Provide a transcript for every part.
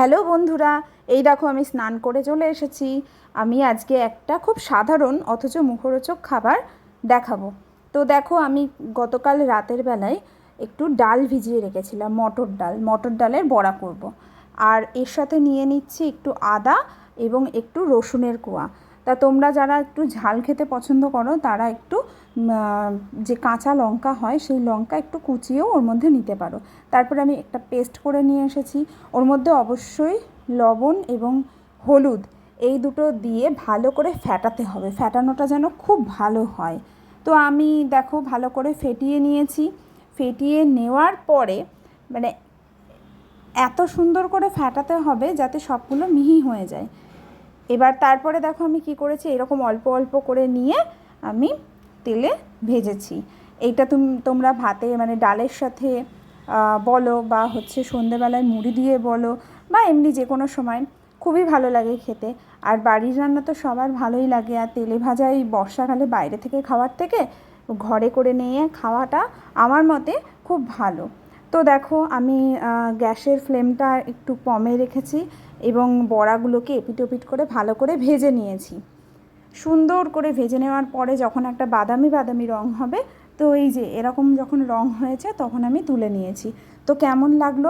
Hello বন্ধুরা, এই দেখো আমি স্নান করে চলে এসেছি। আমি আজকে একটা খুব সাধারণ অথচ মুখরোচক খাবার দেখাবো। তো দেখো আমি গতকাল রাতের বেলায় একটু ডাল ভিজিয়ে রেখেছিলাম, মটর ডাল। মটর ডালের বড়া করব। আর এর সাথে নিয়ে নিচ্ছি একটু আদা এবং একটু রসুনের কোয়া। তা তোমরা যারা একটু ঝাল খেতে পছন্দ করো, তারা একটু যে কাঁচা লঙ্কা হয়, সেই লঙ্কা একটু কুচিয়েও ওর মধ্যে নিতে পারো। তারপরে আমি একটা পেস্ট করে নিয়ে এসেছি। ওর মধ্যে অবশ্যই লবণ এবং হলুদ, এই দুটো দিয়ে ভালো করে ফ্যাটাতে হবে। ফ্যাটানোটা যেন খুব ভালো হয়। তো আমি দেখো ভালো করে ফেটিয়ে নিয়েছি। ফেটিয়ে নেওয়ার পরে মানে এত সুন্দর করে ফ্যাটাতে হবে যাতে সবগুলো মিহি হয়ে যায়। এবার তারপরে দেখো আমি কি করেছি? এরকম অল্প অল্প করে নিয়ে আমি তেলে ভেজেছি। এইটা তুমি, তোমরা ভাতে মানে ডালের সাথে বলো বা হচ্ছে সন্ধেবেলায় মুড়ি দিয়ে বলো বা এমনি যে কোনো সময়, খুবই ভালো লাগে খেতে। আর বাড়ির রান্না তো সবার ভালোই লাগে। আর তেলে ভাজা এই বর্ষাকালে বাইরে থেকে খাওয়ার থেকে, ঘরে করে নিয়ে খাওয়াটা আমার মতে খুব ভালো। তো দেখো, আমি গ্যাসের ফ্লেমটা একটু কমে রেখেছি এবং বড়াগুলোকে এপিট ওপিট করে ভালো করে ভেজে নিয়েছি। সুন্দর করে ভেজে নেওয়ার পরে যখন একটা বাদামি বাদামি রং হবে, তো এই যে এরকম যখন রং হয়েছে তখন আমি তুলে নিয়েছি। তো কেমন লাগল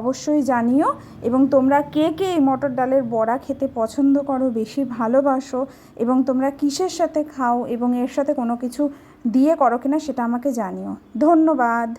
অবশ্যই জানিও এবং তোমরা কে কে এই মটর ডালের বড়া খেতে পছন্দ করো, বেশি ভালোবাসো এবং তোমরা কিসের সাথে খাও এবং এর সাথে কোনো কিছু দিয়ে করো কিনা সেটা আমাকে জানিও। ধন্যবাদ!